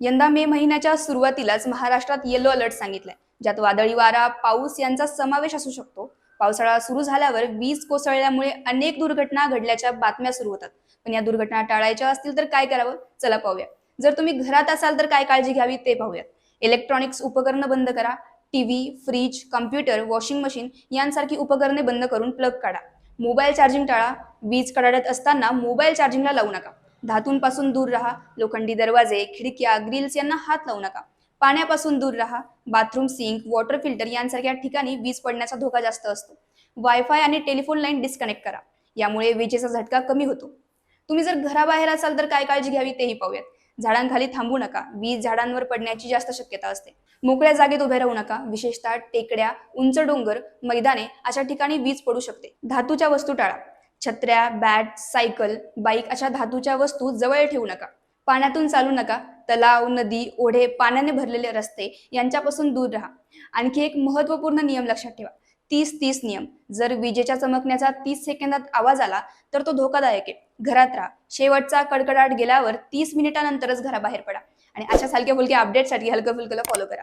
यंदा मे महिन्याच्या सुरुवातीलाच महाराष्ट्रात येलो अलर्ट सांगितलाय. ज्यात वादळी वारा पाऊस यांचा समावेश असू शकतो. पावसाळा सुरू झाल्यावर वीज कोसळल्यामुळे अनेक दुर्घटना घडल्याच्या बातम्या सुरू होतात. पण या दुर्घटना टाळायच्या असतील तर काय करावं? चला पाहूया. जर तुम्ही घरात असाल तर काय काळजी घ्यावी ते पाहूयात. इलेक्ट्रॉनिक्स उपकरणं बंद करा. TV fridge computer washing machine यांसारखी उपकरणे बंद करून प्लग काढा. मोबाईल चार्जिंग टाळा. वीज कडाडत असताना मोबाईल चार्जिंगला लावू नका. धातूंपासून दूर राहा लोखंडी दरवाजे खिडक्या ग्रिल्स यांना हात लावू नका. पाण्यापासून दूर राहा बाथरूम सिंक वॉटर फिल्टर यांसारख्या ठिकाणी वीज पडण्याचा धोका जास्त असतो. वायफाय आणि टेलिफोन लाईन डिस्कनेक्ट करा. यामुळे विजेचा झटका कमी होतो. तुम्ही जर घराबाहेर असाल तर काय काळजी घ्यावी तेही पाहूयात. झाडांखाली थांबू नका. वीज झाडांवर पडण्याची जास्त शक्यता असते. मोकळ्या जागेत उभे राहू नका. विशेषतः टेकड्या उंच डोंगर मैदाने अशा ठिकाणी वीज पडू शकते. धातूच्या वस्तू टाळा. छत्र्या बॅट सायकल बाईक अशा धातूच्या वस्तू जवळ ठेवू नका. पाण्यातून चालू नका. तलाव नदी ओढे पाण्याने भरलेले रस्ते यांच्यापासून दूर राहा. आणखी एक महत्त्वपूर्ण नियम लक्षात ठेवा. तीस तीस नियम. जर विजेच्या चमकण्याचा तीस सेकंदात आवाज आला तर तो धोकादायक आहे. घरात राहा. शेवटचा कडकडाट गेल्यावर तीस मिनिटानंतरच घराबाहेर पडा. आणि अशा हलक्या फुलक्या अपडेटसाठी हलकं फुलकं फॉलो करा.